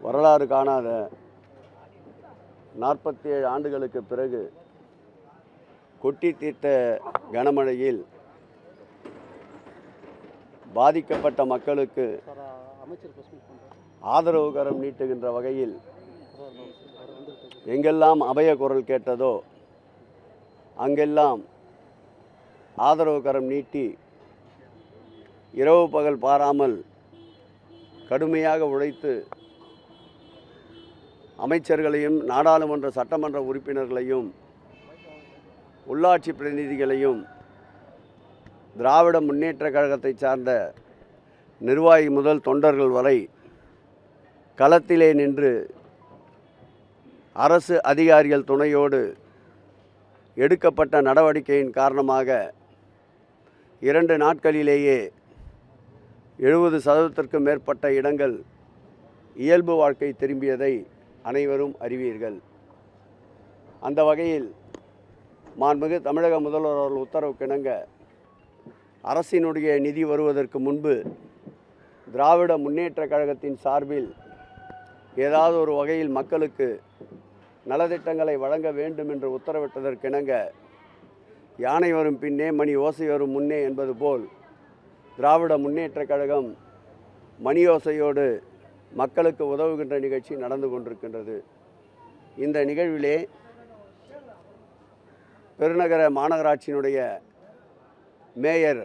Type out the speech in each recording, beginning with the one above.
வரலாறு காணாத நாற்பத்தி ஏழு ஆண்டுகளுக்கு பிறகு கொட்டி தீர்த்த கனமழையில் பாதிக்கப்பட்ட மக்களுக்கு ஆதரவுகரம் ஆதரவு கரம் நீட்டுகின்ற வகையில் எங்கெல்லாம் அபய குரல் கேட்டதோ அங்கெல்லாம் ஆதரவு கரம் நீட்டி இரவு பகல் பாராமல் கடுமையாக உழைத்து அமைச்சர்களையும் நாடாளுமன்ற சட்டமன்ற உறுப்பினர்களையும் உள்ளாட்சி பிரதிநிதிகளையும் திராவிட முன்னேற்ற கழகத்தை சார்ந்த நிர்வாகி முதல் தொண்டர்கள் வரை களத்திலே நின்று அரசு அதிகாரிகள் துணையோடு எடுக்கப்பட்ட நடவடிக்கையின் காரணமாக இரண்டு நாட்களிலேயே எழுபது சதவீதத்திற்கும் மேற்பட்ட இடங்கள் இயல்பு வாழ்க்கை திரும்பியதை அனைவரும் அறிவீர்கள். அந்த வகையில் மாண்புமிகு தமிழக முதல்வர் அவர்கள் உத்தரவுக்கிணங்க அரசினுடைய நிதி வருவதற்கு முன்பு திராவிட முன்னேற்ற கழகத்தின் சார்பில் ஏதாவது ஒரு வகையில் மக்களுக்கு நலத்திட்டங்களை வழங்க வேண்டும் என்று உத்தரவிட்டதற்கிணங்க யானை வரும் பின்னே மணி ஓசை வரும் முன்னே என்பது போல் திராவிட முன்னேற்ற கழகம் மணி ஓசையோடு மக்களுக்கு உதவுகின்ற நிகழ்ச்சி நடந்து கொண்டிருக்கின்றது. இந்த நிகழ்விலே பெருநகர மாநகராட்சியினுடைய மேயர்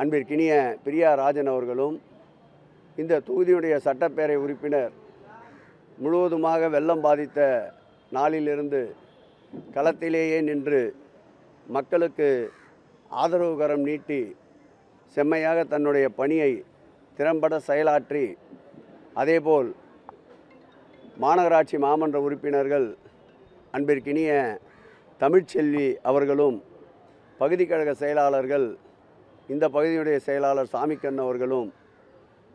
அன்பிற்கினிய பிரியா ராஜன் அவர்களும் இந்த தொகுதியுடைய சட்டப்பேரவை உறுப்பினர் முழுவதுமாக வெள்ளம் பாதித்த நாளிலிருந்து களத்திலேயே நின்று மக்களுக்கு ஆதரவு கரம் நீட்டி செம்மையாக தன்னுடைய பணியை திறம்பட செயலாற்றி அதேபோல் மாநகராட்சி மாமன்ற உறுப்பினர்கள் அன்பிற்கினிய தமிழ்ச்செல்வி அவர்களும் பகுதி கழக செயலாளர்கள் இந்த பகுதியுடைய செயலாளர் சாமிக்கண்ணன் அவர்களும்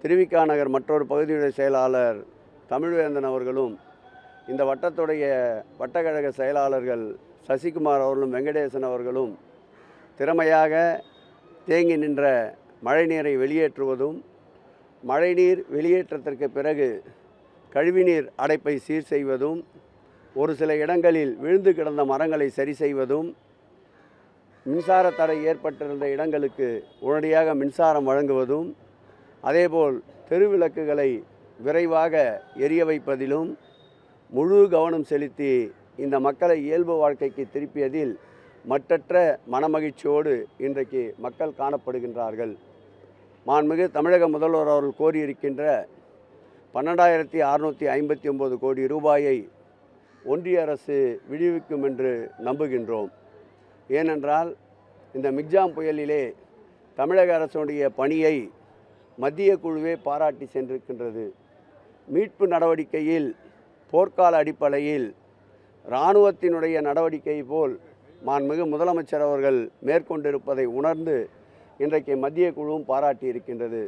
திருவிக்கா நகர் மற்றொரு பகுதியுடைய செயலாளர் தமிழ்வேந்தன் அவர்களும் இந்த வட்டத்துடைய வட்டக்கழக செயலாளர்கள் சசிகுமார் அவர்களும் வெங்கடேசன் அவர்களும் திறமையாக தேங்கி நின்ற மழைநீரை வெளியேற்றுவதும் மழைநீர் வெளியேற்றத்திற்கு பிறகு கழிவுநீர் அடைப்பை சீர் செய்வதும் ஒரு சில இடங்களில் விழுந்து கிடந்த மரங்களை சரி செய்வதும் மின்சார தடை ஏற்பட்டிருந்த இடங்களுக்கு உடனடியாக மின்சாரம் வழங்குவதும் அதேபோல் தெருவிளக்குகளை விரைவாக எரிய வைப்பதிலும் முழு கவனம் செலுத்தி இந்த மக்களை இயல்பு வாழ்க்கைக்கு திருப்பியதில் மற்றற்ற மனமகிழ்ச்சியோடு இன்றைக்கு மக்கள் காணப்படுகின்றார்கள். மாண்புமிகு தமிழக முதல்வர் அவர்கள் கோரியிருக்கின்ற பன்னெண்டாயிரத்தி அறுநூற்றி ஐம்பத்தி ஒம்பது கோடி ரூபாயை ஒன்றிய அரசு விடுவிக்கும் என்று நம்புகின்றோம். ஏனென்றால் இந்த மிக்ஜாம் புயலிலே தமிழக அரசுடைய பணியை மத்திய குழுவே பாராட்டி சென்றிருக்கின்றது. மீட்பு நடவடிக்கையில் போர்க்கால அடிப்படையில் இராணுவத்தினுடைய நடவடிக்கை போல் மாண்புமிகு முதலமைச்சர் அவர்கள் மேற்கொண்டிருப்பதை உணர்ந்து இன்றைக்கு மத்திய குழுவும் பாராட்டி இருக்கின்றது.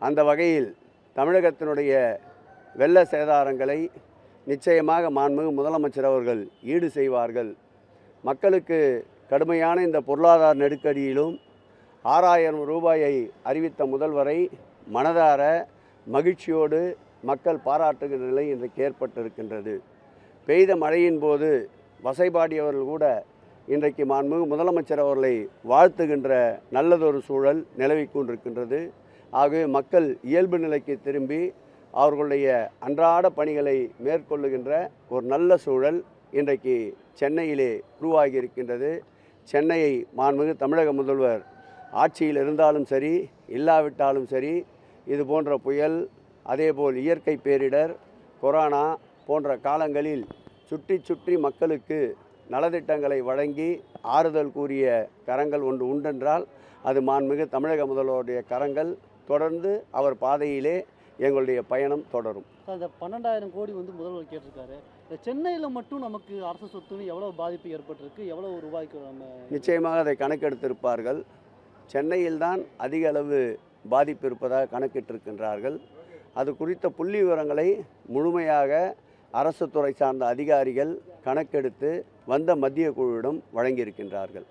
அந்த வகையில் தமிழகத்தினுடைய வெள்ள சேதாரங்களை நிச்சயமாக மாண்புமிகு முதலமைச்சர் அவர்கள் ஈடு செய்வார்கள். மக்களுக்கு கடுமையான இந்த பொருளாதார நெருக்கடியிலும் ஆறாயிரம் ரூபாயை அறிவித்த முதல்வரை மனதார மகிழ்ச்சியோடு மக்கள் பாராட்டுகிற நிலை இன்றைக்கு ஏற்பட்டிருக்கின்றது. பெய்த மழையின் போது வசைபாடியவர்கள் கூட இன்றைக்கு மாண்புமிகு முதலமைச்சர் அவர்களை வாழ்த்துகின்ற நல்லதொரு சூழல் நிலவி கொண்டிருக்கின்றது. ஆகவே மக்கள் இயல்பு நிலைக்கு திரும்பி அவர்களுடைய அன்றாட பணிகளை மேற்கொள்ளுகின்ற ஒரு நல்ல சூழல் இன்றைக்கு சென்னையிலே உருவாகி இருக்கின்றது சென்னையை மாண்புமிகு தமிழக முதல்வர் ஆட்சியில் இருந்தாலும் சரி இல்லாவிட்டாலும் சரி இது போன்ற புயல் அதேபோல் இயற்கை பேரிடர் கொரோனா போன்ற காலங்களில் சுற்றி சுற்றி மக்களுக்கு நலத்திட்டங்களை வழங்கி ஆறுதல் கூறிய கரங்கள் ஒன்று உண்டென்றால் அது மாண்புமிகு தமிழக முதல்வருடைய கரங்கள் தொடர்ந்து அவர் பாதையிலே எங்களுடைய பயணம் தொடரும். இந்த பன்னெண்டாயிரம் கோடி வந்து முதல்வர் கேட்டிருக்காரு. சென்னையில் மட்டும் நமக்கு அரசு சொத்துன்னு எவ்வளோ பாதிப்பு ஏற்பட்டிருக்கு? எவ்வளோ ரூபாய்க்கு நம்ம நிச்சயமாக அதை கணக்கெடுத்திருப்பார்கள். சென்னையில்தான் அதிக அளவு பாதிப்பு இருப்பதாக கணக்கிட்டிருக்கின்றார்கள். அது குறித்த புள்ளி விவரங்களை முழுமையாக அரசு துறை சார்ந்த அதிகாரிகள் கணக்கெடுத்து வந்த மத்திய குழுவிடம் வழங்கியிருக்கின்றார்கள்.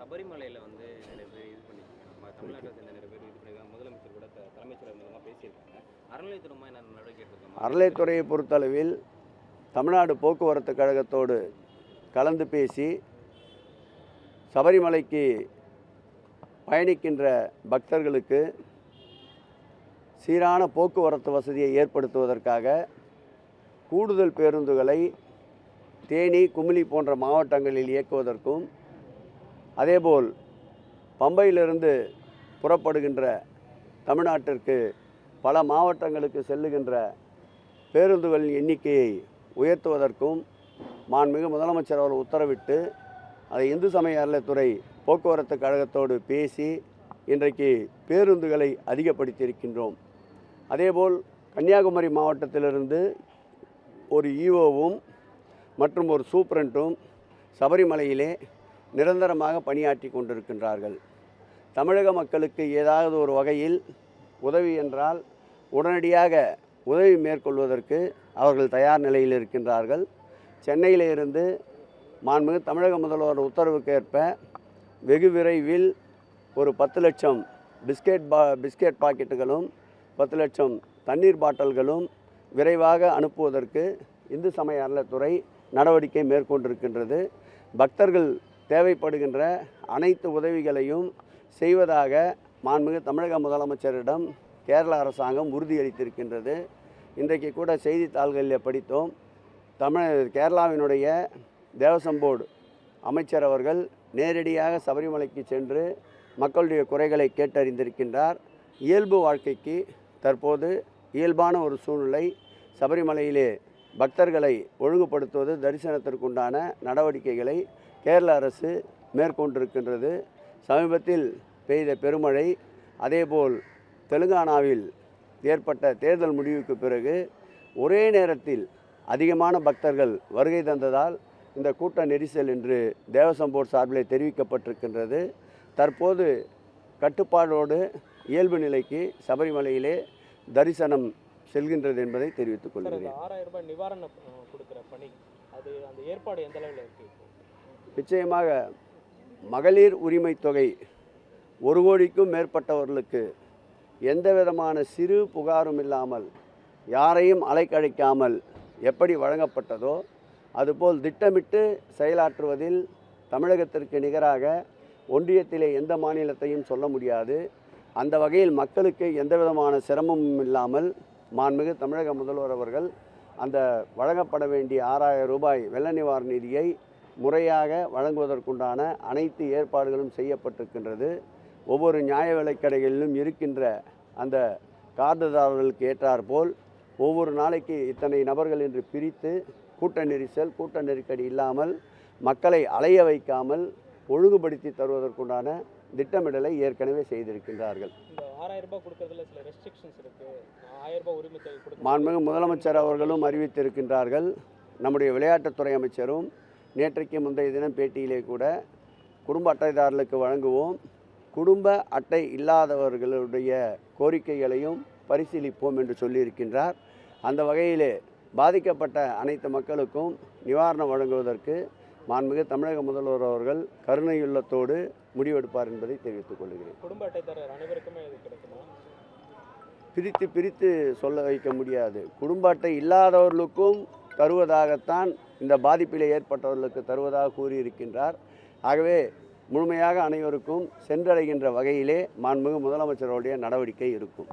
சபரிமலையில் வந்து நிறைய பேர் இது பண்ணியிருக்காங்க. நம்ம தமிழ்நாட்டில் சேர்ந்த நிறைய பேர் இது பண்ணியிருக்காங்க. முதலமைச்சர் கூட த- தலைமைச் செயலர் மூலமாக பேசியிருக்காங்க. அறநிலையத்துறை மூலமா என்ன நடவடிக்கை எடுத்துருக்கோம் அறநிலைத்துறையை பொறுத்தளவில் தமிழ்நாடு போக்குவரத்து கழகத்தோடு கலந்து பேசி சபரிமலைக்கு பயணிக்கின்ற பக்தர்களுக்கு சீரான போக்குவரத்து வசதியை ஏற்படுத்துவதற்காக கூடுதல் பேருந்துகளை தேனி குமிளி போன்ற மாவட்டங்களில் இயக்குவதற்கும் அதேபோல் பம்பையிலிருந்து புறப்படுகின்ற தமிழ்நாட்டிற்கு பல மாவட்டங்களுக்கு செல்லுகின்ற பேருந்துகளின் எண்ணிக்கையை உயர்த்துவதற்கும் மாண்புமிகு முதலமைச்சர் அவர் உத்தரவிட்டு அதை இந்து சமய அறநிலைத்துறை போக்குவரத்து கழகத்தோடு பேசி இன்றைக்கு பேருந்துகளை அதிகப்படுத்தியிருக்கின்றோம். அதேபோல் கன்னியாகுமரி மாவட்டத்திலிருந்து ஒரு இஓவும் மற்றும் ஒரு சூப்பரண்ட்டும் சபரிமலையிலே நிரந்தரமாக பணியாற்றி கொண்டிருக்கின்றார்கள். தமிழக மக்களுக்கு ஏதாவது ஒரு வகையில் உதவி என்றால் உடனடியாக உதவி மேற்கொள்வதற்கு அவர்கள் தயார் நிலையில் இருக்கின்றார்கள். சென்னையிலிருந்து மாண்புமிகு தமிழக முதல்வர் உத்தரவுக்கு ஏற்ப வெகு விரைவில் ஒரு பத்து லட்சம் பிஸ்கெட் பா பிஸ்கெட் பாக்கெட்டுகளும் பத்து லட்சம் தண்ணீர் பாட்டில்களும் விரைவாக அனுப்புவதற்கு இந்து சமய அறநிலைத்துறை நடவடிக்கை மேற்கொண்டிருக்கின்றது. பக்தர்கள் தேவைப்படுகின்ற அனைத்து உதவிகளையும் செய்வதாக மாண்புமிகு தமிழக முதலமைச்சரிடம் கேரள அரசாங்கம் உறுதியளித்திருக்கின்றது. இன்றைக்கு கூட செய்தித்தாள்களில் படித்தோம். தமிழ் கேரளாவினுடைய தேவசம் போர்டு அமைச்சர் அவர்கள் நேரடியாக சபரிமலைக்கு சென்று மக்களுடைய குறைகளை கேட்டறிந்திருக்கின்றார். இயல்பு வாழ்க்கைக்கு தற்போது இயல்பான ஒரு சூழ்நிலை. சபரிமலையிலே பக்தர்களை ஒழுங்குபடுத்துவது தரிசனத்திற்குண்டான நடவடிக்கைகளை கேரள அரசு மேற்கொண்டிருக்கின்றது. சமீபத்தில் பெய்த பெருமழை அதேபோல் தெலுங்கானாவில் ஏற்பட்ட தேர்தல் முடிவுக்கு பிறகு ஒரே நேரத்தில் அதிகமான பக்தர்கள் வருகை தந்ததால் இந்த கூட்ட நெரிசல் என்று தேவசம் போர்டு சார்பிலே தெரிவிக்கப்பட்டிருக்கின்றது. தற்போது கட்டுப்பாடோடு இயல்பு நிலைக்கு சபரிமலையிலே தரிசனம் செல்கின்றது என்பதை தெரிவித்துக் கொள்கிறேன் ஆறாயிரம் ரூபாய் நிவாரணம் கொடுக்குற பணி அது அந்த ஏற்பாடு எந்த அளவில் இருக்கு? நிச்சயமாக மகளிர் உரிமை தொகை ஒரு கோடிக்கும் மேற்பட்டவர்களுக்கு எந்த விதமான சிறு புகாரும் இல்லாமல் யாரையும் அலைக்கழிக்காமல் எப்படி வழங்கப்பட்டதோ அதுபோல் திட்டமிட்டு செயலாற்றுவதில் தமிழகத்திற்கு நிகராக ஒன்றியத்திலே எந்த மாநிலத்தையும் சொல்ல முடியாது அந்த வகையில் மக்களுக்கு எந்த விதமான சிரமமும் இல்லாமல் மாண்புமிகு தமிழக முதல்வர் அவர்கள் அந்த வழங்கப்பட வேண்டிய ஆறாயிரம் ரூபாய் வெள்ள நிவாரண நிதியை முறையாக வழங்குவதற்குண்டான அனைத்து ஏற்பாடுகளும் செய்யப்பட்டிருக்கின்றது. ஒவ்வொரு நியாய விலைக்கடைகளிலும் இருக்கின்ற அந்த கார்டுதாரர்களுக்கு ஏற்றாற்போல் ஒவ்வொரு நாளைக்கு இத்தனை நபர்கள் என்று பிரித்து கூட்ட நெரிசல் கூட்ட நெருக்கடி இல்லாமல் மக்களை அலைய வைக்காமல் ஒழுங்குபடுத்தி தருவதற்குண்டான திட்டமிடலை ஏற்கனவே செய்திருக்கின்றார்கள். மாண்புமிகு முதலமைச்சர் அவர்களும் அறிவித்திருக்கின்றார்கள். நம்முடைய விளையாட்டுத்துறை அமைச்சரும் நேற்றைக்கு முந்தைய தினம் பேட்டியிலே கூட குடும்ப அட்டைதாரர்களுக்கு வழங்குவோம். குடும்ப அட்டை இல்லாதவர்களுடைய கோரிக்கைகளையும் பரிசீலிப்போம் என்று சொல்லியிருக்கின்றார். அந்த வகையிலே பாதிக்கப்பட்ட அனைத்து மக்களுக்கும் நிவாரணம் வழங்குவதற்கு மாண்புமிகு தமிழக முதல்வர் அவர்கள் கருணையுள்ளத்தோடு முடிவெடுப்பார் என்பதை தெரிவித்துக் கொள்கிறேன். குடும்ப அட்டைதாரர் அனைவருக்குமே இது கிடைக்குமா? பிரித்து பிரித்து சொல்ல வைக்க முடியாது. குடும்ப அட்டை இல்லாதவர்களுக்கும் தருவதாகத்தான் இந்த பாதிப்பிலே ஏற்பட்டவர்களுக்கு தருவதாக கூறியிருக்கின்றார். ஆகவே முழுமையாக அனைவருக்கும் சென்றடைகின்ற வகையிலே மாண்புமிகு முதலமைச்சருடைய நடவடிக்கை இருக்கும்.